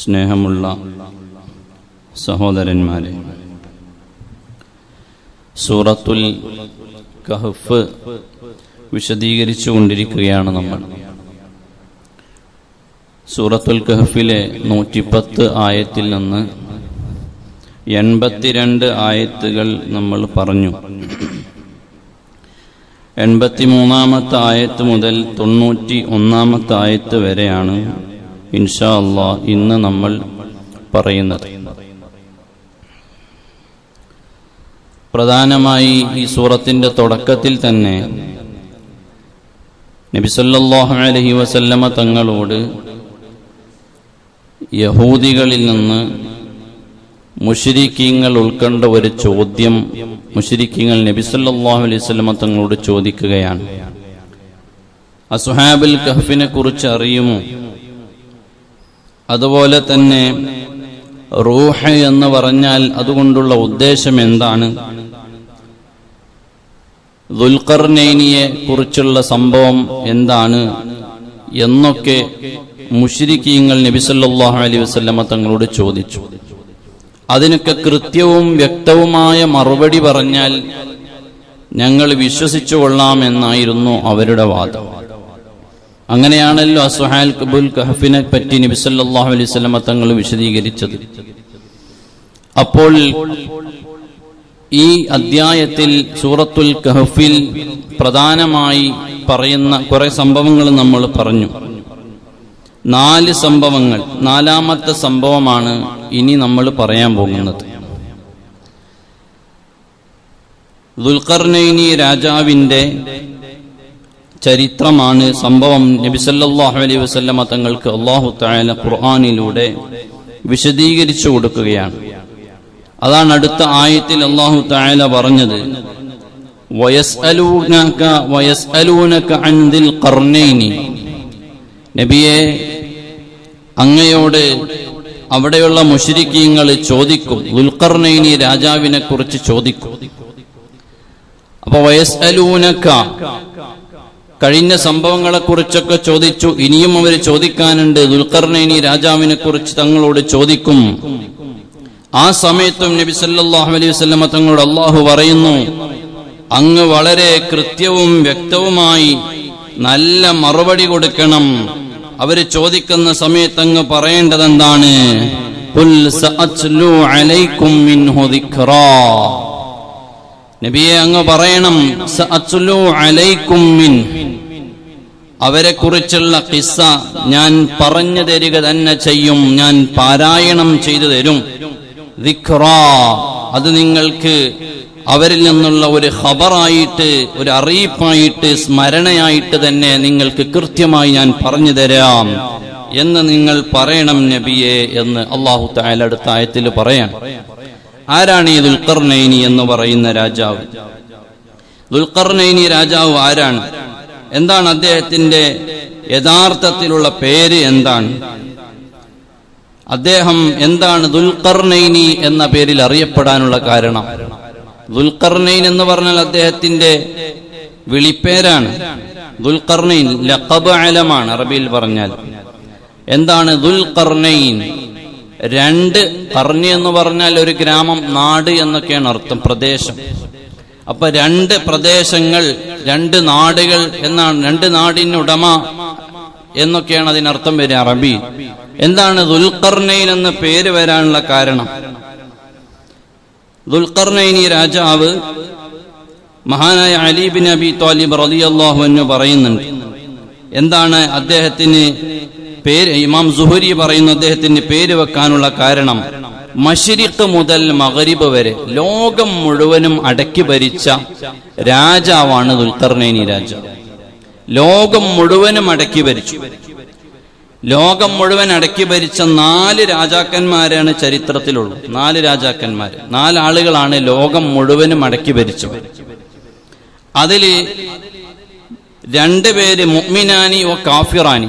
സ്നേഹമുള്ള സഹോദരന്മാരെ സൂറത്തുൽ കഹഫ് വിശദീകരിച്ചു കൊണ്ടിരിക്കുകയാണ് നമ്മൾ. സൂറത്തുൽ കഹഫിലെ നൂറ്റിപ്പത്ത് ആയത്തിൽ നിന്ന് എൺപത്തിരണ്ട് ആയത്തുകൾ നമ്മൾ പറഞ്ഞു. എൺപത്തിമൂന്നാമത്തെ ആയത്ത് മുതൽ തൊണ്ണൂറ്റി ഒന്നാമത്തെ ആയത്ത് വരെയാണ് ഇൻഷാ അള്ളാ ഇന്ന് നമ്മൾ പറയുന്നത്. പ്രധാനമായി ഈ സൂറത്തിന്റെ തുടക്കത്തിൽ തന്നെ നബിസല്ലാഹു അലഹി വസല്ലമ തങ്ങളോട് യഹൂദികളിൽ നിന്ന് മുഷരിക്കീങ്ങൾ ഉൾക്കൊണ്ട ഒരു ചോദ്യം മുഷരിക്കീങ്ങൾ നബിസല്ലാഹു അലൈഹി വസല്ലമ തങ്ങളോട് ചോദിക്കുകയാണ്. അസുഹാബുൽ കഹഫിനെ കുറിച്ച് അറിയുമോ? അതുപോലെ തന്നെ റൂഹ് എന്ന് പറഞ്ഞാൽ അതുകൊണ്ടുള്ള ഉദ്ദേശം എന്താണ്? ദുൽഖർനൈനിയെ കുറിച്ചുള്ള സംഭവം എന്താണ്? എന്നൊക്കെ മുഷിരിക്കീങ്ങൾ നബിസല്ലാഹു അലൈഹി വസല്ലമ തങ്ങളോട് ചോദിച്ചു. അതിനൊക്കെ കൃത്യവും വ്യക്തവുമായ മറുപടി പറഞ്ഞാൽ ഞങ്ങൾ വിശ്വസിച്ചു കൊള്ളാമെന്നായിരുന്നു അവരുടെ വാദം. അങ്ങനെയാണല്ലോ അസുഹാൽ കബുൽ കഹഫിനെ പറ്റി നബിസല്ലാഹു അലൈഹി തങ്ങൾ വിശദീകരിച്ചത്. അപ്പോൾ ഈ അദ്ധ്യായത്തിൽ സൂറത്തുൽ കഹഫിൽ പ്രധാനമായി പറയുന്ന കുറെ സംഭവങ്ങൾ നമ്മൾ പറഞ്ഞു. നാല് സംഭവങ്ങൾ നാലാമത്തെ സംഭവമാണ് ഇനി നമ്മൾ പറയാൻ പോകുന്നത്. ദുൽഖർനൈനി രാജാവിന്റെ ചരിത്രമാണ് സംഭവം. നബിസല്ലാഹു അലൈഹി വസല്ലമ തങ്ങൾക്ക് അള്ളാഹു താല ഖുർആാനിലൂടെ വിശദീകരിച്ചു കൊടുക്കുകയാണ്. അതാണ് അടുത്ത ആയത്തിൽ അള്ളാഹു താല പറഞ്ഞത്. നബിയെ അങ്ങയോട് അവിടെയുള്ള മുഷരിക്കീങ്ങൾ ചോദിക്കും. ദുൽഖർണൈനി രാജാവിനെ കുറിച്ച് ചോദിക്കും. അപ്പൊ വയസ്അലൂനക കഴിഞ്ഞ സംഭവങ്ങളെക്കുറിച്ചൊക്കെ ചോദിച്ചു. ഇനിയും അവർ ചോദിക്കാനുണ്ട്. ദുൽഖർനൈനി രാജാവിനെ കുറിച്ച് തങ്ങളോട് ചോദിക്കും. ആ സമയത്തും നബി സല്ലല്ലാഹു അലൈഹി വസല്ലമ തങ്ങളോട് അള്ളാഹു പറയുന്നു അങ്ങ് വളരെ കൃത്യവും വ്യക്തവുമായി നല്ല മറുപടി കൊടുക്കണം. അവർ ചോദിക്കുന്ന സമയത്ത് അങ്ങ് പറയേണ്ടത് എന്താണ് നബിയെ അങ്ങ് പറയണം അവരെ കുറിച്ചുള്ള കിസ്സ ഞാൻ പറഞ്ഞു തരിക തന്നെ ചെയ്യും ഞാൻ പാരായണം ചെയ്തു തരും. അത് നിങ്ങൾക്ക് അവരിൽ നിന്നുള്ള ഒരു ഖബറായിട്ട് ഒരു അറിയിപ്പായിട്ട് സ്മരണയായിട്ട് തന്നെ നിങ്ങൾക്ക് കൃത്യമായി ഞാൻ പറഞ്ഞു തരാം എന്ന് നിങ്ങൾ പറയണം നബിയെ എന്ന് അള്ളാഹു തായാലടുത്ത ആയത്തിൽ പറയാം ആരാണ് ഈ ദുൽഖർനൈനി എന്ന് പറയുന്ന രാജാവ്? ദുൽഖർനൈനി രാജാവ് ആരാണ്? എന്താണ് അദ്ദേഹത്തിന്റെ യഥാർത്ഥത്തിലുള്ള പേര് എന്താണ്? അദ്ദേഹം എന്താണ് ദുൽഖർനൈനി എന്ന പേരിൽ അറിയപ്പെടാനുള്ള കാരണം? ദുൽഖർനൈൻ എന്ന് പറഞ്ഞാൽ അദ്ദേഹത്തിന്റെ വിളിപ്പേരാണ്. ദുൽഖർനൈൻ ലഖബ് അലമാണ് അറബിയിൽ പറഞ്ഞാൽ. എന്താണ് ദുൽഖർനൈൻ? രണ്ട് പറഞ്ഞു എന്ന് പറഞ്ഞാൽ ഒരു ഗ്രാമം നാട് എന്നൊക്കെയാണ് അർത്ഥം പ്രദേശം. അപ്പൊ രണ്ട് പ്രദേശങ്ങൾ രണ്ട് നാടുകൾ എന്നാണ് രണ്ട് നാടിന് ഉടമ എന്നൊക്കെയാണ് അതിനർത്ഥം വരിക അറബി. എന്താണ് ദുൽഖർണൈൻ എന്ന പേര് വരാനുള്ള കാരണം? ദുൽഖർനൈനി രാജാവ് മഹാനായ അലീബിൻ അബി താലിബ് റളിയല്ലാഹു എന്ന് പറയുന്നുണ്ട്. എന്താണ് അദ്ദേഹത്തിന് പേര് ഇമാം സുഹരി പറയുന്ന അദ്ദേഹത്തിന്റെ പേര് വെക്കാനുള്ള കാരണം മഷിരിഖ് മുതൽ മകരിബ് വരെ ലോകം മുഴുവനും അടക്കി ഭരിച്ച രാജാവാണ് ദുൽഖർനൈനി രാജാവ് ലോകം മുഴുവനും അടക്കി ഭരിച്ചു. ലോകം മുഴുവൻ അടക്കി ഭരിച്ച നാല് രാജാക്കന്മാരാണ് ചരിത്രത്തിലുള്ളത്. നാല് രാജാക്കന്മാർ നാല് ആളുകളാണ് ലോകം മുഴുവനും അടക്കി ഭരിച്ചത്. അതിൽ രണ്ടുപേര് മുഅ്മിനാനി ഓ കാഫിറാനി.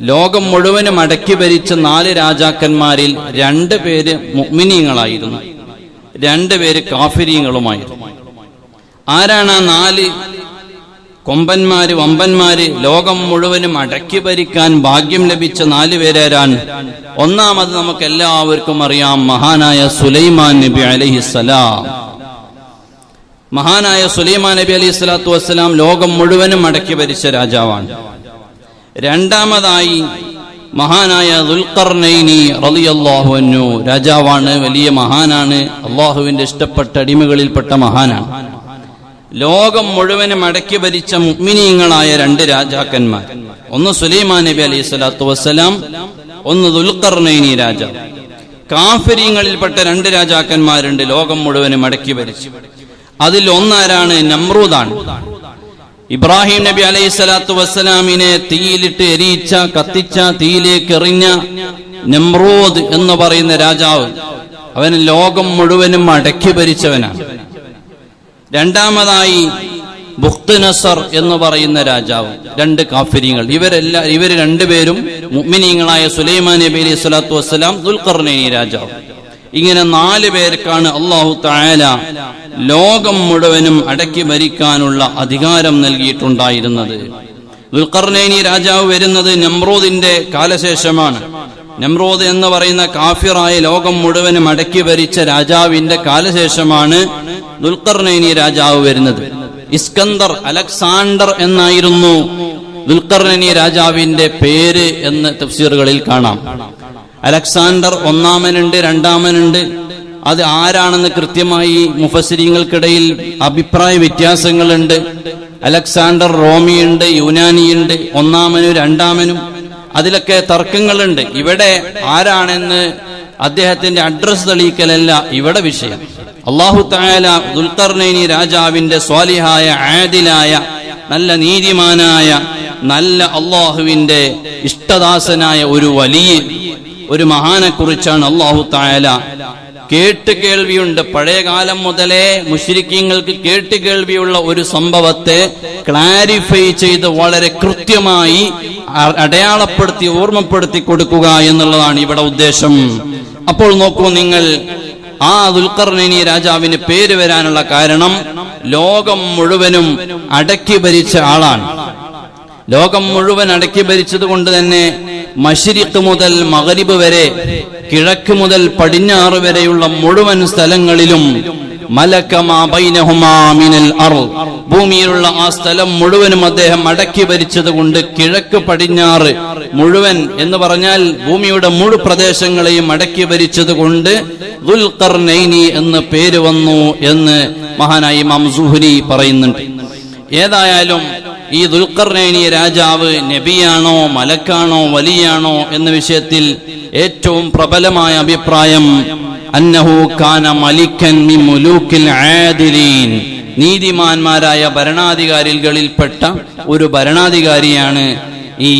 ലോകം മുഴുവനും അടക്കി ഭരിച്ച നാല് രാജാക്കന്മാരിൽ രണ്ട് പേര് മുഅ്മിനീങ്ങളായിരുന്നു. രണ്ട് പേര് കാഫിരീങ്ങളുമായിരുന്നു. ആരാണ് ആ നാല് കൊമ്പന്മാര് വമ്പന്മാര് ലോകം മുഴുവനും അടക്കി ഭരിക്കാൻ ഭാഗ്യം ലഭിച്ച നാല് പേരാരാണ്? ഒന്നാമത് നമുക്ക് എല്ലാവർക്കും അറിയാം മഹാനായ സുലൈമാൻ നബി അലഹിസലാം മഹാനായ സുലൈമാൻ നബി അലൈഹി സ്വലാത്തു വസ്സലാം ലോകം മുഴുവനും അടക്കി ഭരിച്ച രാജാവാണ്. രണ്ടാമതായി മഹാനായ ദുൽഖർനൈനി റളിയല്ലാഹു അന്നു രാജാവാണ് വലിയ മഹാനാണ് അള്ളാഹുവിന്റെ ഇഷ്ടപ്പെട്ട അടിമകളിൽപ്പെട്ട മഹാനാണ്. ലോകം മുഴുവനും അടക്കി ഭരിച്ച മുഅ്മിനീങ്ങളായ രണ്ട് രാജാക്കന്മാർ. ഒന്ന് സുലൈമാൻ നബി അലൈഹി സ്വലാത്തു വസ്സലാം ഒന്ന് ദുൽഖർനൈനി രാജ. കാഫര്യങ്ങളിൽപ്പെട്ട രണ്ട് രാജാക്കന്മാരുണ്ട് ലോകം മുഴുവനും അടക്കി ഭരിച്ചു. അതിൽ ഒന്നാരാണ് നമ്രൂദാണ്. ഇബ്രാഹിം നബി അലൈഹി സ്വലാത്തു വസ്സലാമിനെ തീയിലിട്ട് എരിയിച്ച കത്തിച്ച തീയിലേക്ക് എറിഞ്ഞ നെമ്രൂദ് എന്ന് പറയുന്ന രാജാവ് അവൻ ലോകം മുഴുവനും അടക്കി ഭരിച്ചവനാണ്. രണ്ടാമതായി ബുഖ്ത് നസർ എന്ന് പറയുന്ന രാജാവ്. രണ്ട് കാഫര്യങ്ങൾ. ഇവരെല്ലാ ഇവർ രണ്ടുപേരും മുഅ്മിനീങ്ങളായ സുലൈമാൻ നബി അലൈഹി സ്വലാത്തു വസ്സലാം ദുൽഖർനൈനി രാജാവ്. ഇങ്ങനെ നാല് പേർക്കാണ് അള്ളാഹു തായാല ലോകം മുഴുവനും അടക്കി ഭരിക്കാനുള്ള അധികാരം നൽകിയിട്ടുണ്ടായിരുന്നത്. ദുൽഖർനൈനി രാജാവ് വരുന്നത് നമ്രൂദിന്റെ കാലശേഷമാണ്. നമ്രൂദ് എന്ന് പറയുന്ന കാഫിറായ ലോകം മുഴുവനും അടക്കി ഭരിച്ച രാജാവിന്റെ കാലശേഷമാണ് ദുൽഖർനൈനി രാജാവ് വരുന്നത്. ഇസ്കന്ദർ അലക്സാണ്ടർ എന്നായിരുന്നു ദുൽഖർനൈനി രാജാവിന്റെ പേര് എന്ന് തഫ്സീറുകളിൽ കാണാം. അലക്സാണ്ടർ ഒന്നാമനുണ്ട് രണ്ടാമനുണ്ട്. അത് ആരാണെന്ന് കൃത്യമായി മുഫസരിങ്ങൾക്കിടയിൽ അഭിപ്രായ വ്യത്യാസങ്ങളുണ്ട്. അലക്സാണ്ടർ റോമിയുണ്ട് യുനാനിയുണ്ട് ഒന്നാമനും രണ്ടാമനും. അതിലൊക്കെ തർക്കങ്ങളുണ്ട്. ഇവിടെ ആരാണെന്ന് അദ്ദേഹത്തിന്റെ അഡ്രസ് തെളിയിക്കലല്ല ഇവിടെ വിഷയം. അള്ളാഹു തായാല ദുൽഖർനൈനി രാജാവിന്റെ സ്വാലിഹായ ആദിലായ നല്ല നീതിമാനായ നല്ല അള്ളാഹുവിന്റെ ഇഷ്ടദാസനായ ഒരു വലിയ ഒരു മഹാനെ കുറിച്ചാണ് അള്ളാഹു തായാല കേട്ട് കേൾവിയുണ്ട്. പഴയ കാലം മുതലേ മുശ്രിക്കങ്ങൾക്ക് കേട്ട് കേൾവിയുള്ള ഒരു സംഭവത്തെ ക്ലാരിഫൈ ചെയ്ത് വളരെ കൃത്യമായി അടയാളപ്പെടുത്തി ഓർമ്മപ്പെടുത്തി കൊടുക്കുക എന്നുള്ളതാണ് ഇവിടെ ഉദ്ദേശം. അപ്പോൾ നോക്കൂ നിങ്ങൾ ആ ദുൽഖർണിനി രാജാവിന് പേര് വരാനുള്ള കാരണം ലോകം മുഴുവനും അടക്കി ഭരിച്ച ആളാണ്. ലോകം മുഴുവൻ അടക്കി ഭരിച്ചത് കൊണ്ട് തന്നെ മഷിരിക്ക് മുതൽ മകരിബ് വരെ കിഴക്ക് മുതൽ പടിഞ്ഞാറ് വരെയുള്ള മുഴുവൻ സ്ഥലങ്ങളിലും. ഭൂമിയിലുള്ള ആ സ്ഥലം മുഴുവനും അദ്ദേഹം അടക്കി ഭരിച്ചത് കൊണ്ട് കിഴക്ക് പടിഞ്ഞാറ് മുഴുവൻ എന്ന് പറഞ്ഞാൽ ഭൂമിയുടെ മുഴു പ്രദേശങ്ങളെയും അടക്കി ഭരിച്ചത് കൊണ്ട് ദുൽഖർനൈനി എന്ന് പേര് വന്നു എന്ന് മഹാനായി ഇമാം സുഹുരി പറയുന്നുണ്ട് ഏതായാലും ഈ ദുൽഖർനൈനി രാജാവ് നബിയാണോ മലക്കാണോ വലിയാണോ എന്ന വിഷയത്തിൽ ഏറ്റവും പ്രബലമായ അഭിപ്രായം അന്നഹു കാന മലിക്കൻ ആദിലീൻ. നീതിമാന്മാരായ ഭരണാധികാരികളിൽപ്പെട്ട ഒരു ഭരണാധികാരിയാണ് ഈ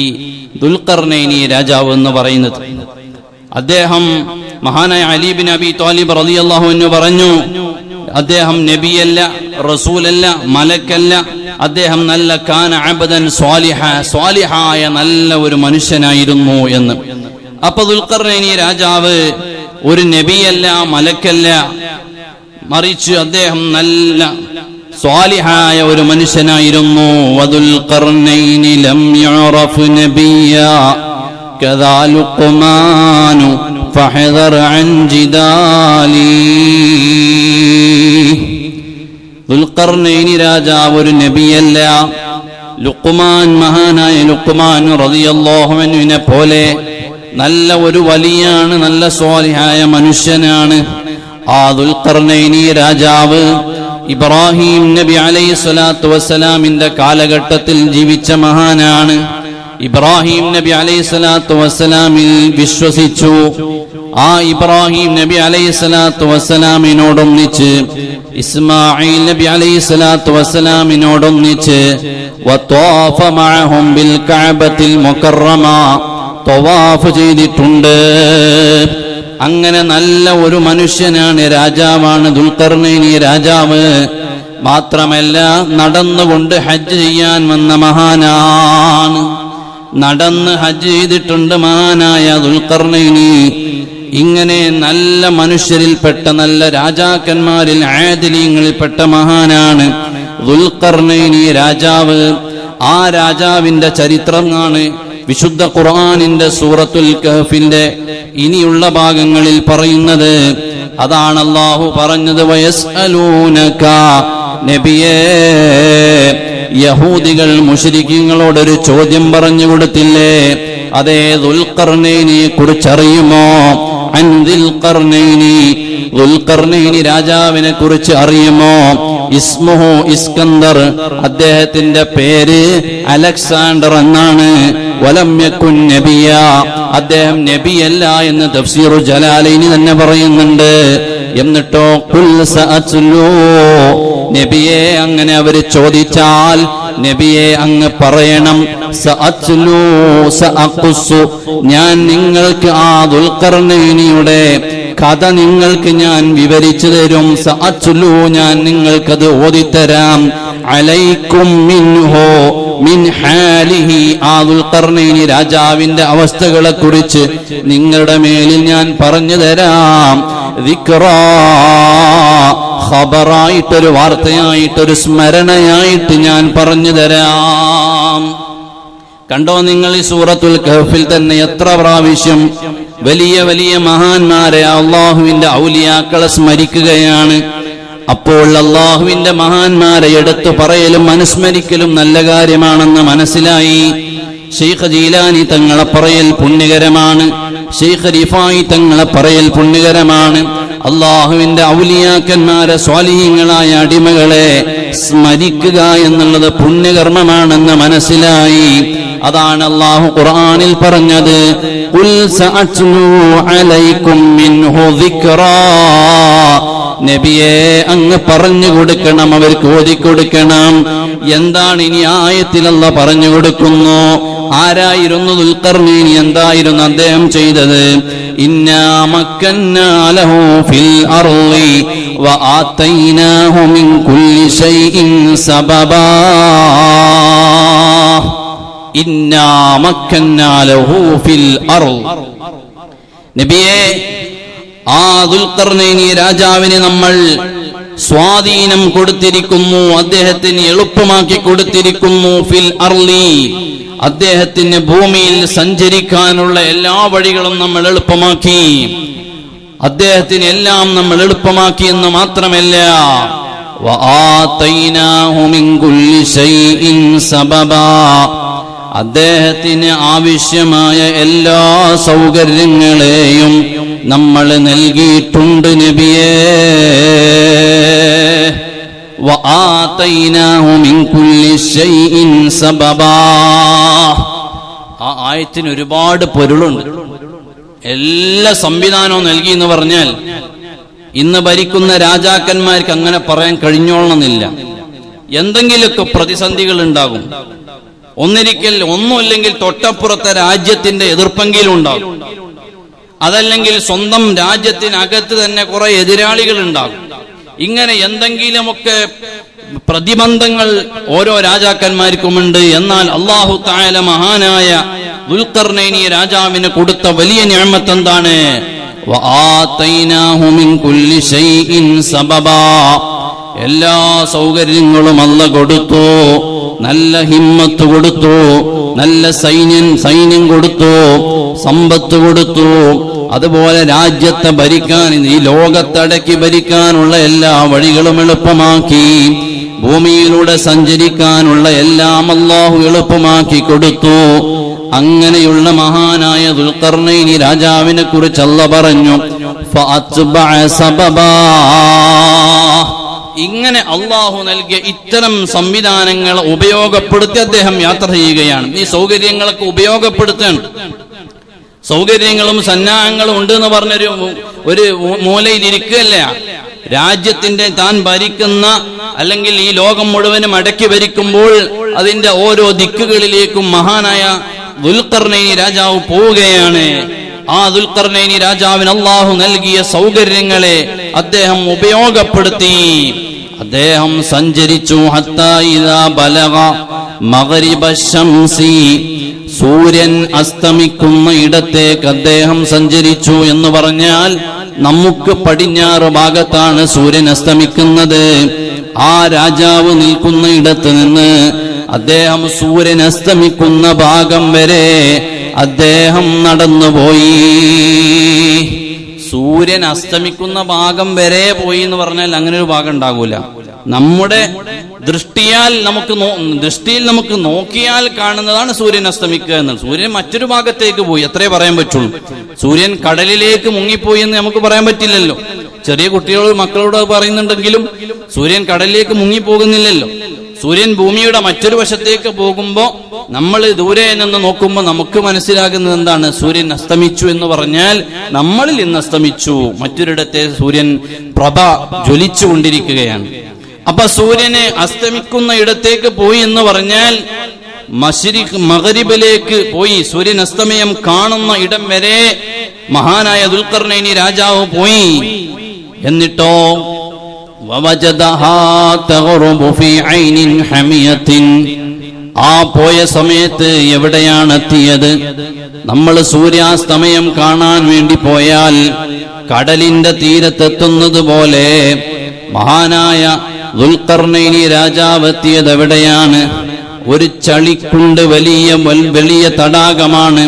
ദുൽഖർനൈനി രാജാവ് എന്ന് പറയുന്നത്. അദ്ദേഹം മഹാനായ അലീബിൻ അബി താലിബ് റളിയല്ലാഹു അൻഹു പറഞ്ഞു അദ്ദേഹം നബിയല്ല റസൂലല്ല മലക്കല്ല അദ്ദേഹം നല്ല കാന അബദൻ സ്വാലിഹ സ്വാലിഹായ നല്ല ഒരു മനുഷ്യനായിരുന്നു എന്ന്. അപ്പൊ ദുൽഖർനൈനി രാജാവ് ഒരു നബിയല്ല മലക്കല്ല മറിച്ച് അദ്ദേഹം നല്ല സ്വാലിഹായ ഒരു മനുഷ്യനായിരുന്നു. വദുൽ ഖർനൈനി ലം യഅറഫ് നബിയ കദാ ലുഖ്മാനു ഫഹദർ അൻ ജിദാലി. ദുൽഖർനൈനി രാജാവ് ഒരു നബിയല്ല. ലുക്കുമാൻ മഹാനായ ലുക്കുമാൻ റളിയല്ലാഹുവിനെ പോലെ നല്ല ഒരു വലിയാണ് നല്ല സ്വാലിഹായ മനുഷ്യനാണ്. ആ ദുൽഖർനൈനി രാജാവ് ഇബ്രാഹിം നബി അലൈഹി സ്വലാത്തു വസ്സലാമിന്റെ കാലഘട്ടത്തിൽ ജീവിച്ച മഹാനാണ്. ഇബ്രാഹിം നബി അലൈഹി സ്വലാത്തു വസ്സലാമിൽ വിശ്വസിച്ചു. ആ ഇബ്രാഹിം നബി അലൈഹി സ്വലാത്തു വസ്സലാമിനോടൊന്നിച്ച് ഇസ്മായിൽ നബി അലൈഹി സ്വലാത്തു വസ്സലാമിനോടൊന്നിച്ച് ബിൽ കഅബത്തിൽ മുക്കറമ തവാഫ് ചെയ്തിട്ടുണ്ട്. അങ്ങനെ നല്ല ഒരു മനുഷ്യനാണ് രാജാവാണ് ദുൽഖർണൈനി രാജാവ്. മാത്രമല്ല നടന്നുകൊണ്ട് ഹജ്ജ് ചെയ്യാൻ വന്ന മഹാനാണ്. നടന്ന് ഹജ്ജ് ചെയ്തിട്ടുണ്ട് മഹാനായ ദുൽഖർനൈനി ഇങ്ങനെ നല്ല മനുഷ്യരിൽപ്പെട്ട നല്ല രാജാക്കന്മാരിൽ ആദിലീങ്ങളിൽപ്പെട്ട മഹാനാണ് ദുൽഖർനൈനി രാജാവ്. ആ രാജാവിന്റെ ചരിത്രമാണ് വിശുദ്ധ ഖുർആാനിന്റെ സൂറത്തുൽ കഹഫിന്റെ ഇനിയുള്ള ഭാഗങ്ങളിൽ പറയുന്നത്. അതാണ് അള്ളാഹു പറഞ്ഞത് വയസ്അലൂനക നബിയേ യഹൂദികൾ മുഷരിക്കങ്ങളോടൊരു ചോദ്യം പറഞ്ഞു കൊടുത്തില്ലേ? അതേ ദുൽഖർനൈനിയെ കുറിച്ചറിയുമോ ദുൽഖർനൈനി രാജാവിനെ കുറിച്ച് അറിയുമോ? ഇസ്മുഹു ഇസ്കന്ദർ അദ്ദേഹത്തിന്റെ പേര് അലക്സാണ്ടർ എന്നാണ്. വലമ്യക്കുൻ നബിയ. അദ്ദേഹം നബിയല്ല എന്ന് തഫ്സീറു ജലാലിനി തന്നെ പറയുന്നുണ്ട്. എന്നിട്ടോ നബിയെ അങ്ങനെ അവർ ചോദിച്ചാൽ നബിയെ അങ്ങ് പറയണം ഞാൻ നിങ്ങൾക്ക് ആ ദുൽഖർനൈനിയുടെ കഥ നിങ്ങൾക്ക് ഞാൻ വിവരിച്ചു തരും. സഅച്ചുലു ഞാൻ നിങ്ങൾക്കത് ഓതിത്തരാം. അലൈക്കും മിൻഹു മിൻ ഹാലിഹി. ആ ദുൽഖർനൈനി രാജാവിന്റെ അവസ്ഥകളെ കുറിച്ച് നിങ്ങളുടെ മേലിൽ ഞാൻ പറഞ്ഞു തരാം. ഖബറായിട്ടൊരു വാർത്തയായിട്ടൊരു സ്മരണയായിട്ട് ഞാൻ പറഞ്ഞു തരാം. കണ്ടോ നിങ്ങൾ ഈ സൂറത്തുൽ കഹഫിൽ തന്നെ എത്ര പ്രാവശ്യം വലിയ വലിയ മഹാന്മാരെ അള്ളാഹുവിന്റെ ഔലിയാക്കളെ സ്മരിക്കുകയാണ്. അപ്പോൾ അള്ളാഹുവിന്റെ മഹാന്മാരെ എടുത്തു പറയലും അനുസ്മരിക്കലും നല്ല കാര്യമാണെന്ന് മനസ്സിലായി. ഷെയ്ഖ് ജീലാനി തങ്ങളെ പറയൽ പുണ്യകരമാണ്. ഷെയ്ഖ് റിഫായി തങ്ങളെ പറയൽ പുണ്യകരമാണ്. അള്ളാഹുവിന്റെ ഔലിയാക്കന്മാരെ സ്വാലിഹ്യങ്ങളായ അടിമകളെ സ്മരിക്കുക എന്നുള്ളത് പുണ്യകർമ്മമാണെന്ന് മനസ്സിലായി. അതാണ് അള്ളാഹു ഖുർആനിൽ പറഞ്ഞത്. നബിയെ അങ്ങ് പറഞ്ഞു കൊടുക്കണം അവർക്ക് ഓതിക്കൊടുക്കണം. എന്താണ് ഇനി ആയത്തിലല്ല പറഞ്ഞു കൊടുക്കുന്നു? ആരായിരുന്നു ദുൽഖർണീനി? എന്തായിരുന്നു അദ്ദേഹം ചെയ്തത്? നബിയെ ആ ദുൽഖർനൈനി രാജാവിനെ നമ്മൾ സ്വാധീനം കൊടുത്തിരിക്കുന്നു അദ്ദേഹത്തിന് എളുപ്പമാക്കി കൊടുത്തിരിക്കുന്നു ഫിൽ അർലി അദ്ദേഹത്തിന് ഭൂമിയിൽ സഞ്ചരിക്കാനുള്ള എല്ലാ വഴികളും നമ്മൾ എളുപ്പമാക്കി. അദ്ദേഹത്തിന് എല്ലാം നമ്മൾ എളുപ്പമാക്കി എന്ന് മാത്രമല്ല. അദ്ദേഹത്തിന് ആവശ്യമായ എല്ലാ സൗകര്യങ്ങളെയും നമ്മൾ നൽകിയിട്ടുണ്ട് നബിയേ. ആ ആയത്തിന് ഒരുപാട് പൊരുളുണ്ട്. എല്ലാ സംവിധാനവും നൽകി എന്ന് പറഞ്ഞാൽ ഇന്ന് ഭരിക്കുന്ന രാജാക്കന്മാർക്ക് അങ്ങനെ പറയാൻ കഴിഞ്ഞോളണമെന്നില്ല. എന്തെങ്കിലുമൊക്കെ പ്രതിസന്ധികൾ ഉണ്ടാകും. ഒന്നിരിക്കൽ ഒന്നുമില്ലെങ്കിൽ തൊട്ടപ്പുറത്തെ രാജ്യത്തിന്റെ എതിർപ്പെങ്കിലും ഉണ്ടാകും. അതല്ലെങ്കിൽ സ്വന്തം രാജ്യത്തിനകത്ത് തന്നെ കുറെ എതിരാളികൾ ഉണ്ടാകും. ഇങ്ങനെ എന്തെങ്കിലുമൊക്കെ പ്രതിബന്ധങ്ങൾ ഓരോ രാജാക്കന്മാർക്കുമുണ്ട്. എന്നാൽ അള്ളാഹു തായാല മഹാനായ ദുൽഖർനൈനി രാജാവിന് കൊടുത്ത വലിയ ഞാമത്ത് എന്താണ് എല്ലാ സൗകര്യങ്ങളും അല്ല കൊടുത്തു. നല്ല ഹിമ്മത്ത് കൊടുത്തു. നല്ല സൈന്യം സൈന്യം കൊടുത്തു. സമ്പത്ത് കൊടുത്തു. അതുപോലെ രാജ്യത്തെ ഭരിക്കാൻ ഈ ലോകത്തടക്കി ഭരിക്കാനുള്ള എല്ലാ വഴികളും എളുപ്പമാക്കി. ഭൂമിയിലൂടെ സഞ്ചരിക്കാനുള്ള എല്ലാം അള്ളാഹു എളുപ്പമാക്കി കൊടുത്തു. അങ്ങനെയുള്ള മഹാനായ ദുൽഖർണൈനി രാജാവിനെ കുറിച്ച് അല്ല പറഞ്ഞു ഇങ്ങനെ അള്ളാഹു നൽകിയ ഇത്തരം സംവിധാനങ്ങൾ ഉപയോഗപ്പെടുത്തി അദ്ദേഹം യാത്ര ചെയ്യുകയാണ്. ഈ സൗകര്യങ്ങളൊക്കെ ഉപയോഗപ്പെടുത്തണം സൗകര്യങ്ങളും സന്നാഹങ്ങളും ഉണ്ട് എന്ന് പറഞ്ഞൊരു ഒരു മൂലയിൽ ഇരിക്കുകയല്ല. രാജ്യത്തിന്റെ താൻ ഭരിക്കുന്ന അല്ലെങ്കിൽ ഈ ലോകം മുഴുവനും അടക്കി ഭരിക്കുമ്പോൾ അതിന്റെ ഓരോ ദിക്കുകളിലേക്കും മഹാനായ ദുൽഖർണൈനി രാജാവ് പോവുകയാണ്. ആ ദുൽഖർണൈനി രാജാവിന് അള്ളാഹു നൽകിയ സൗകര്യങ്ങളെ അദ്ദേഹം ഉപയോഗപ്പെടുത്തി. അദ്ദേഹം സഞ്ചരിച്ചു. സൂര്യൻ അസ്തമിക്കുന്ന ഇടത്തേക്ക് അദ്ദേഹം സഞ്ചരിച്ചു എന്ന് പറഞ്ഞാൽ നമുക്ക് പടിഞ്ഞാറ് ഭാഗത്താണ് സൂര്യൻ അസ്തമിക്കുന്നത്. ആ രാജാവ് നിൽക്കുന്ന ഇടത്ത് നിന്ന് അദ്ദേഹം സൂര്യൻ അസ്തമിക്കുന്ന ഭാഗം വരെ അദ്ദേഹം നടന്നുപോയി. സൂര്യൻ അസ്തമിക്കുന്ന ഭാഗം വരെ പോയി എന്ന് പറഞ്ഞാൽ അങ്ങനെ ഒരു ഭാഗം ഉണ്ടാകൂല. നമ്മുടെ ദൃഷ്ടിയാൽ നമുക്ക് ദൃഷ്ടിയിൽ നമുക്ക് നോക്കിയാൽ കാണുന്നതാണ് സൂര്യൻ അസ്തമിക്കുക എന്നത് സൂര്യൻ മറ്റൊരു ഭാഗത്തേക്ക് പോയി അത്രേ പറയാൻ പറ്റുള്ളൂ. സൂര്യൻ കടലിലേക്ക് മുങ്ങിപ്പോയി എന്ന് നമുക്ക് പറയാൻ പറ്റില്ലല്ലോ. ചെറിയ കുട്ടികളോട് മക്കളോട് പറയുന്നുണ്ടെങ്കിലും സൂര്യൻ കടലിലേക്ക് മുങ്ങിപ്പോകുന്നില്ലല്ലോ. സൂര്യൻ ഭൂമിയുടെ മറ്റൊരു വശത്തേക്ക് പോകുമ്പോ നമ്മൾ ദൂരെ നിന്ന് നോക്കുമ്പോൾ നമുക്ക് മനസ്സിലാകുന്നത് എന്താണ്? സൂര്യൻ അസ്തമിച്ചു എന്ന് പറഞ്ഞാൽ നമ്മളിൽ ഇന്ന് അസ്തമിച്ചു. മറ്റൊരിടത്തെ സൂര്യൻ പ്രഭ ജ്വലിച്ചുകൊണ്ടിരിക്കുകയാണ്. അപ്പൊ സൂര്യന് അസ്തമിക്കുന്ന ഇടത്തേക്ക് പോയി എന്ന് പറഞ്ഞാൽ മഷിരി മകരിബിലേക്ക് പോയി സൂര്യൻ അസ്തമയം കാണുന്ന ഇടം വരെ മഹാനായ ദുൽഖർണൈനി രാജാവ് പോയി. എന്നിട്ടോ? ആ പോയ സമയത്ത് എവിടെയാണ് എത്തിയത് നമ്മൾ സൂര്യാസ്തമയം കാണാൻ വേണ്ടി പോയാൽ കടലിന്റെ തീരത്തെത്തുന്നത് പോലെ മഹാനായ ദുൽഖർണൈനി രാജാവ് എത്തിയത് എവിടെയാണ് ഒരു ചളിക്കുണ്ട് വലിയ വലിയ തടാകമാണ്.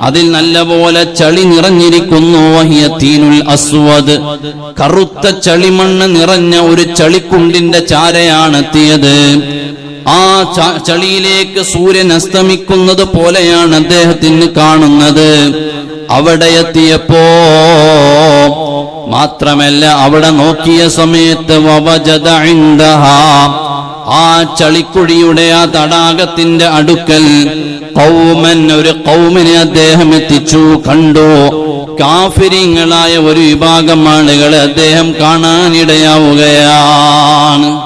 അതിൽ നല്ലപോലെ ചളി നിറഞ്ഞിരിക്കുന്നു. വഹിയത്തീനുൽ അസ്വദ്. കറുത്ത ചളിമണ്ണ് നിറഞ്ഞ ഒരു ചളിക്കുണ്ടിന്റെ ചാരയാണ് എത്തിയത് ആ ചളിയിലേക്ക് സൂര്യൻ അസ്തമിക്കുന്നത് പോലെയാണ് അദ്ദേഹത്തിന് കാണുന്നത്. അവിടെ എത്തിയപ്പോ മാത്രമല്ല അവിടെ നോക്കിയ സമയത്ത് ആ ചളിക്കുഴിയുടെ ആ തടാകത്തിന്റെ അടുക്കൽ കൗമൻ ഒരു കൗമിനെ അദ്ദേഹം എത്തിച്ചു. കണ്ടു. കാഫിരിങ്ങളായ ഒരു വിഭാഗം ആളുകളെ അദ്ദേഹം കാണാനിടയാവുകയാണ്.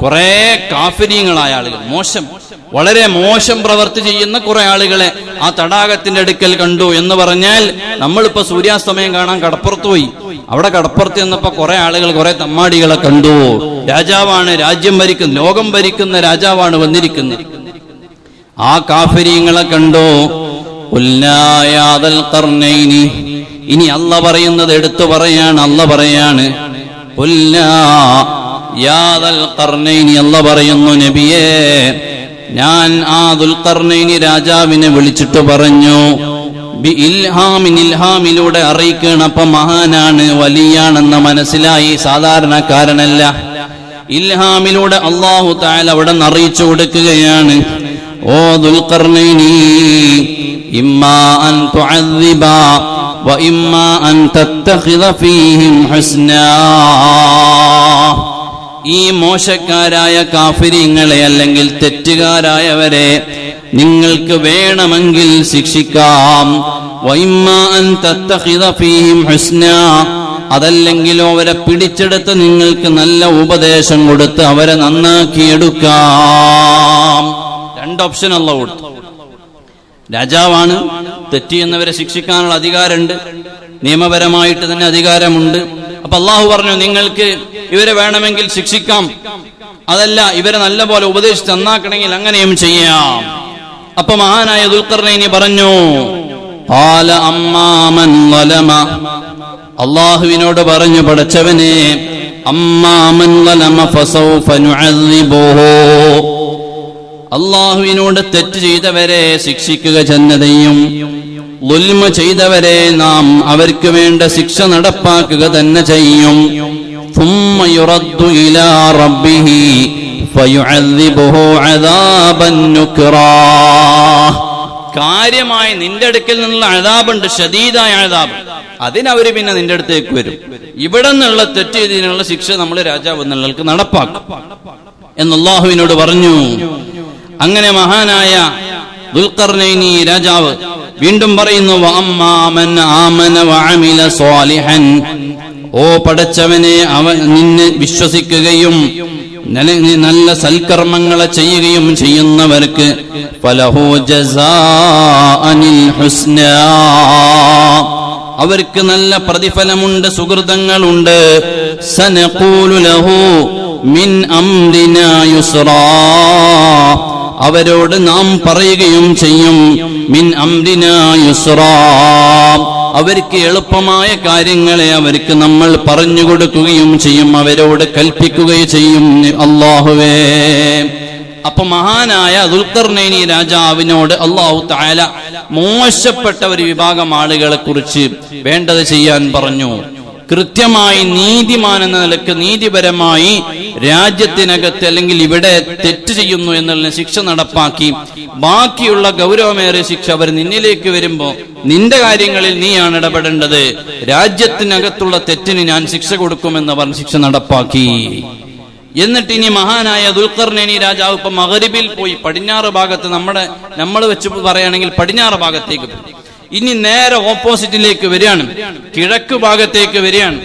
കുറെ കാഫിരിങ്ങളായ ആളുകൾ മോശം. വളരെ മോശം പ്രവർത്തി ചെയ്യുന്ന കുറെ ആളുകളെ ആ തടാകത്തിന്റെ അടുക്കൽ കണ്ടു എന്ന് പറഞ്ഞാൽ നമ്മളിപ്പോ സൂര്യാസ്തമയം കാണാൻ കടപ്പുറത്ത് പോയി. അവിടെ കടപ്പുറത്ത് ചെന്നപ്പോ കുറെ ആളുകൾ കുറെ തമ്മാടികളെ കണ്ടു. രാജാവാണ് രാജ്യം ഭരിക്കുന്ന ലോകം ഭരിക്കുന്ന രാജാവാണ് വന്നിരിക്കുന്നത്. ആ കാഫര്യങ്ങളെ കണ്ടു. ഇനി അല്ല പറയുന്നത് എടുത്തു പറയാണ് അല്ല പറയാണ്. ഉല്ലാ യാതൽ ഖർനൈനി അല്ല പറയുന്നു നബിയേ. ഞാൻ ആ ദുൽഖർണൈനി രാജാവിനെ വിളിച്ചിട്ട് പറഞ്ഞു ബി ഇൽഹാമിൻ ഇൽഹാമിലൂടെ അറിയിക്കണം അപ്പൊ മഹാനാണ് വലിയാണെന്ന് മനസ്സിലായി സാധാരണക്കാരനല്ല. ഇൽഹാമിലൂടെ അള്ളാഹു താൽ അവിടെ നിന്ന് അറിയിച്ചു കൊടുക്കുകയാണ്. ഓ ദുൽഖർണൈനി ഇമ്മാ അൻ തുഅദ്ദിബ വ അൻ തത്തഖിദ ഫീഹിം ഹുസ്നാ. ഈ മോശക്കാരായ കാഫിരിങ്ങളെ അല്ലെങ്കിൽ തെറ്റുകാരായവരെ നിങ്ങൾക്ക് വേണമെങ്കിൽ ശിക്ഷിക്കാം. അതല്ലെങ്കിലോ അവരെ പിടിച്ചെടുത്ത് നിങ്ങൾക്ക് നല്ല ഉപദേശം കൊടുത്ത് അവരെ നന്നാക്കിയെടുക്കാം. രണ്ട് ഓപ്ഷൻ അല്ല കൊടുത്തു രാജാവാണ് തെറ്റിയെന്നവരെ ശിക്ഷിക്കാനുള്ള അധികാരമുണ്ട്. നിയമപരമായിട്ട് തന്നെ അധികാരമുണ്ട്. അപ്പൊ അള്ളാഹു പറഞ്ഞു നിങ്ങൾക്ക് ഇവരെ വേണമെങ്കിൽ ശിക്ഷിക്കാം. അതല്ല ഇവരെ നല്ല പോലെ ഉപദേശിച്ച് നന്നാക്കണമെങ്കിൽ അങ്ങനെയും ചെയ്യാം. അപ്പൊ മഹാനായ ദുൽഖർനൈനി പറഞ്ഞു. അള്ളാഹുവിനോട് പറഞ്ഞു പടച്ചവനെ അമ്മാമൻ അള്ളാഹുവിനോട് തെറ്റ് ചെയ്തവരെ ശിക്ഷിക്കുക ചെന്നതയും ലുൽമ ചെയ്തവരെ നാം അവർക്ക് വേണ്ട ശിക്ഷ നടപ്പാക്കുക തന്നെ ചെയ്യും. ثم يرد إلى ربه فيعذبه عذابا نكرا കാര്യമായി നിന്റെ അടുക്കൽ നിന്നുള്ള അഴതാബുണ്ട് ഷദീദായ അഴതാബ് അതിനവര് പിന്നെ നിന്റെ അടുത്തേക്ക് വരും ഇവിടെ നിന്നുള്ള തെറ്റ് ചെയ്തതിനുള്ള ശിക്ഷ നമ്മൾ രാജാവ് എന്നുള്ളവർക്ക് നടപ്പാക്കും എന്ന് അള്ളാഹുവിനോട് പറഞ്ഞു അങ്ങനെ മഹാനായ ദുൽഖർനൈനി രാജാവ് വീണ്ടും പറയുന്നു ഓ പടച്ചവനെ അവൻ നിന്നെ വിശ്വസിക്കുകയും നല്ല സൽക്കർമ്മങ്ങളെ ചെയ്യുകയും ചെയ്യുന്നവർക്ക് ഹുസ്നാ. അവർക്ക് നല്ല പ്രതിഫലമുണ്ട് സുഹൃതങ്ങളുണ്ട്. മിൻ അവരോട് നാം പറയുകയും ചെയ്യും മിൻ അംരിനാ അവർക്ക് എളുപ്പമായ കാര്യങ്ങളെ അവർക്ക് നമ്മൾ പറഞ്ഞു കൊടുക്കുകയും ചെയ്യും അവരോട് കൽപ്പിക്കുകയും ചെയ്യും. അള്ളാഹുവേ അപ്പൊ മഹാനായ ദുൽഖർനൈനി രാജാവിനോട് അള്ളാഹു താല മോശപ്പെട്ട ഒരു വിഭാഗം ആളുകളെ കുറിച്ച് വേണ്ടത് ചെയ്യാൻ പറഞ്ഞു. കൃത്യമായി നീതിമാൻ എന്ന നിലയ്ക്ക് നീതിപരമായി രാജ്യത്തിനകത്ത് അല്ലെങ്കിൽ ഇവിടെ തെറ്റ് ചെയ്യുന്നു എന്നുള്ള ശിക്ഷ നടപ്പാക്കി. ബാക്കിയുള്ള ഗൗരവമേറിയ ശിക്ഷ അവർ നിന്നിലേക്ക് വരുമ്പോൾ നിന്റെ കാര്യങ്ങളിൽ നീയാണ് ഇടപെടേണ്ടത്. രാജ്യത്തിനകത്തുള്ള തെറ്റിന് ഞാൻ ശിക്ഷ കൊടുക്കുമെന്ന് പറഞ്ഞ് ശിക്ഷ നടപ്പാക്കി. എന്നിട്ട് ഇനി മഹാനായ ദുൽഖർനേനി രാജാവ് ഇപ്പൊ മകരിബിൽ പോയി പടിഞ്ഞാറ് ഭാഗത്ത് നമ്മുടെ നമ്മൾ വെച്ച് പറയുകയാണെങ്കിൽ പടിഞ്ഞാറ് ഭാഗത്തേക്ക് പോയി. ഇനി നേരെ ഓപ്പോസിറ്റിലേക്ക് വരികയാണ്. കിഴക്ക് ഭാഗത്തേക്ക് വരികയാണ്.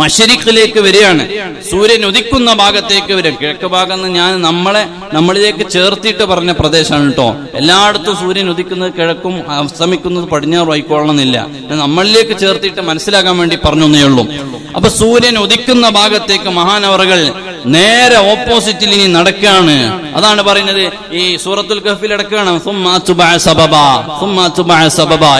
മഷരിക്കിലേക്ക് വരികയാണ്. സൂര്യൻ ഉദിക്കുന്ന ഭാഗത്തേക്ക് വരും കിഴക്ക് ഭാഗം ഞാൻ നമ്മളെ നമ്മളിലേക്ക് ചേർത്തിട്ട് പറഞ്ഞ പ്രദേശമാണ് കേട്ടോ എല്ലായിടത്തും സൂര്യൻ ഉദിക്കുന്നത് കിഴക്കും അസ്തമിക്കുന്നത് പടിഞ്ഞാറും ആയിക്കൊള്ളണമെന്നില്ല. നമ്മളിലേക്ക് ചേർത്തിട്ട് മനസ്സിലാക്കാൻ വേണ്ടി പറഞ്ഞു ഉള്ളൂ. അപ്പൊ സൂര്യൻ ഉദിക്കുന്ന ഭാഗത്തേക്ക് മഹാനവറുകൾ നേരെ ഓപ്പോസിറ്റിൽ ഇനി നടക്കുകയാണ് അതാണ് പറയുന്നത് ഈ സൂറത്തുൽ കഹഫിൽ അടക്കുകയാണ്.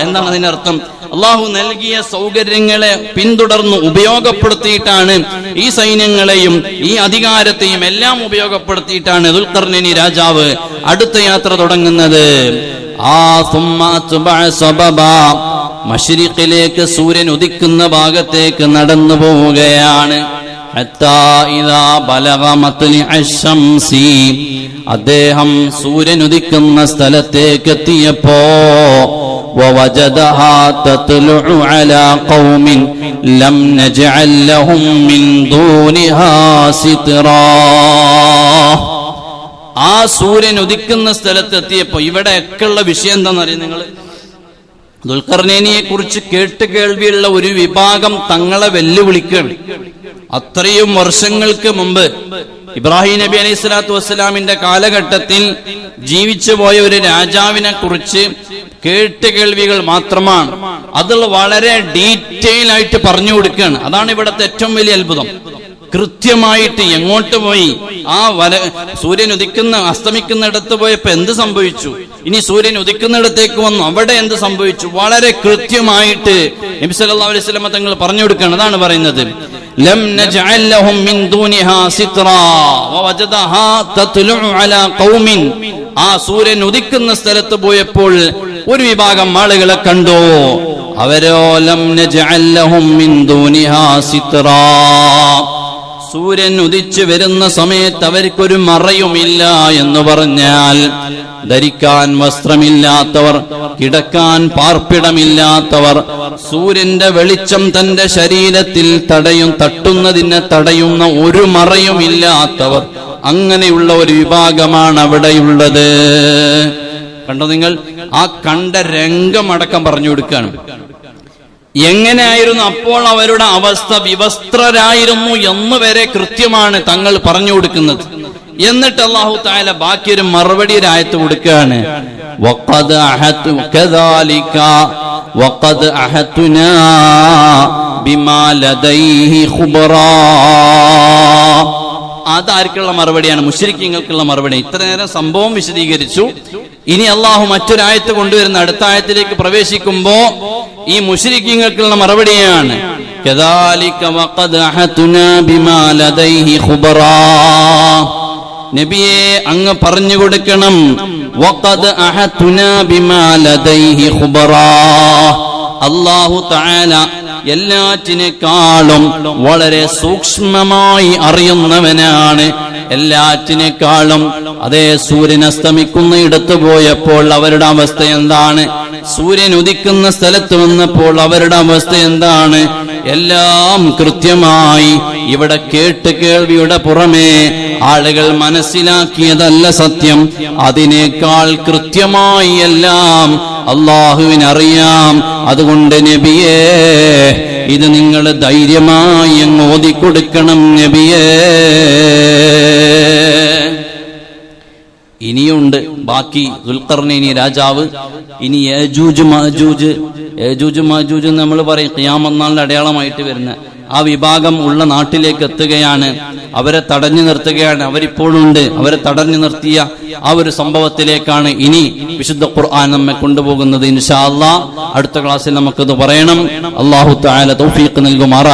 എന്താണ് അതിന്റെ അർത്ഥം. അള്ളാഹു നൽകിയ സൗകര്യങ്ങളെ പിന്തുടർന്ന് ഉപയോഗപ്പെടുത്തിയിട്ടാണ് ഈ സൈന്യങ്ങളെയും ഈ അധികാരത്തെയും എല്ലാം ഉപയോഗപ്പെടുത്തിയിട്ടാണ് ദുൽഖർണിനി രാജാവ് അടുത്ത യാത്ര തുടങ്ങുന്നത്. ആ സൂര്യൻ ഉദിക്കുന്ന ഭാഗത്തേക്ക് നടന്നു പോവുകയാണ് അദ്ദേഹം من സ്ഥലത്തേക്ക് എത്തിയപ്പോ ആ സൂര്യൻ ഉദിക്കുന്ന സ്ഥലത്തെത്തിയപ്പോ ഇവിടെ ഒക്കെയുള്ള വിഷയം എന്താണെന്നറിയാം നിങ്ങൾ ദുൽഖർനേനിയെ കുറിച്ച് കേട്ട് കേൾവിയുള്ള ഒരു വിഭാഗം തങ്ങളെ വെല്ലുവിളിക്കുകയാണ്. അത്രയും വർഷങ്ങൾക്ക് മുമ്പ് ഇബ്രാഹിം നബി അലൈഹി സ്വലാത്തു വസ്സലാമിന്റെ കാലഘട്ടത്തിൽ ജീവിച്ചു പോയ ഒരു രാജാവിനെ കുറിച്ച് കേട്ട് കേൾവികൾ മാത്രമാണ്. അതിൽ വളരെ ഡീറ്റെയിൽ ആയിട്ട് പറഞ്ഞു കൊടുക്കുകയാണ്. അതാണ് ഇവിടുത്തെ ഏറ്റവും വലിയ അത്ഭുതം. കൃത്യമായിട്ട് എങ്ങോട്ട് പോയി? ആ വല സൂര്യൻ ഉദിക്കുന്ന അസ്തമിക്കുന്നിടത്ത് പോയപ്പോ എന്ത് സംഭവിച്ചു? ഇനി സൂര്യൻ ഉദിക്കുന്നിടത്തേക്ക് വന്നു. അവിടെ എന്ത് സംഭവിച്ചു? വളരെ കൃത്യമായിട്ട് നബി സല്ലല്ലാഹു അലൈഹി വസല്ലം തങ്ങൾ പറഞ്ഞു കൊടുക്കുകയാണ്. അതാണ് പറയുന്നത്. ലം നജ്അൽ ലഹും മിൻ ദൂനിഹാ സിത്രാ വവജദഹാ തത്ലുഉ അലാ ഖൗമിൻ. ആ സൂര്യൻ ഉദിക്കുന്ന സ്ഥലത്ത് പോയപ്പോൾ ഒരു വിഭാഗം ആളുകളെ കണ്ടോ. അവരോ ലം നജ്അൽ ലഹും മിൻ ദൂനിഹാ സിത്രാ സൂര്യൻ ഉദിച്ചു വരുന്ന സമയത്ത് അവർക്കൊരു മറയുമില്ല എന്ന് പറഞ്ഞാൽ ധരിക്കാൻ വസ്ത്രമില്ലാത്തവർ കിടക്കാൻ പാർപ്പിടമില്ലാത്തവർ സൂര്യന്റെ വെളിച്ചം തന്റെ ശരീരത്തിൽ തടയും തട്ടുന്നതിനെ തടയുന്ന ഒരു മറയുമില്ലാത്തവർ അങ്ങനെയുള്ള ഒരു വിഭാഗമാണ് അവിടെയുള്ളത്. കണ്ടോ നിങ്ങൾ? ആ കണ്ട രംഗമടക്കം പറഞ്ഞു കൊടുക്കുകയാണ്. എങ്ങനെയായിരുന്നു അപ്പോൾ അവരുടെ അവസ്ഥ? വിവസ്ത്രരായിരുന്നു എന്ന് വരെ കൃത്യമാണ് തങ്ങൾ പറഞ്ഞു കൊടുക്കുന്നത്. എന്നിട്ട് അള്ളാഹു താല ബാക്കി ഒരു മറുപടി ഒരു ആയത്ത് കൊടുക്കുകയാണ്. അതാർക്കുള്ള മറുപടിയാണ്? മുഷരിക്കങ്ങൾക്കുള്ള മറുപടി. ഇത്ര നേരം സംഭവം വിശദീകരിച്ചു. ഇനി അള്ളാഹു മറ്റൊരായത്ത് കൊണ്ടുവരുന്ന അടുത്ത ആയത്തിലേക്ക് പ്രവേശിക്കുമ്പോ ഈ മുഷരിക്കുള്ള മറുപടിയാണ്. നബിയെ അങ്ങ് പറഞ്ഞു കൊടുക്കണം. അള്ളാഹു താല എല്ലാറ്റിനേക്കാളും വളരെ സൂക്ഷ്മമായി അറിയുന്നവനാണ് എല്ലാറ്റിനേക്കാളും അതേ സൂര്യൻ അസ്തമിക്കുന്ന ഇടത്ത് പോയപ്പോൾ അവരുടെ അവസ്ഥ എന്താണ്? സൂര്യൻ ഉദിക്കുന്ന സ്ഥലത്ത് വന്നപ്പോൾ അവരുടെ അവസ്ഥ എന്താണ്? എല്ലാം കൃത്യമായി. ഇവിടെ കേട്ട് കേൾവിയുടെ പുറമേ ആളുകൾ മനസ്സിലാക്കിയതല്ല സത്യം. അതിനേക്കാൾ കൃത്യമായി എല്ലാം അള്ളാഹുവിനറിയാം. അതുകൊണ്ട് നബിയേ ഇത് നിങ്ങൾ ധൈര്യമായി അങ്ങ് ഓതിക്കൊടുക്കണം നബിയേ. ഇനിയുണ്ട്. ബാക്കി ദുൽഖർനൈനി രാജാവ്. ഇനി ഏജൂജ് മാജൂജ്. ഏജൂജ് മാജൂജ് നമ്മൾ പറയും. ഖിയാമന്നാളിന്റെ അടയാളമായിട്ട് വരുന്ന ആ വിഭാഗം ഉള്ള നാട്ടിലേക്ക് എത്തുകയാണ്. അവരെ തടഞ്ഞു നിർത്തുകയാണ്. അവരിപ്പോഴുണ്ട് അവരെ തടഞ്ഞു നിർത്തിയ ആ ഒരു സംഭവത്തിലേക്കാണ് ഇനി വിശുദ്ധ ഖുർആൻ നമ്മെ കൊണ്ടുപോകുന്നത്. ഇൻഷാ അള്ളാ അടുത്ത ക്ലാസ്സിൽ നമുക്കിത് പറയണം. അള്ളാഹു താല തൗഫീഖ് നൽകുമാറാ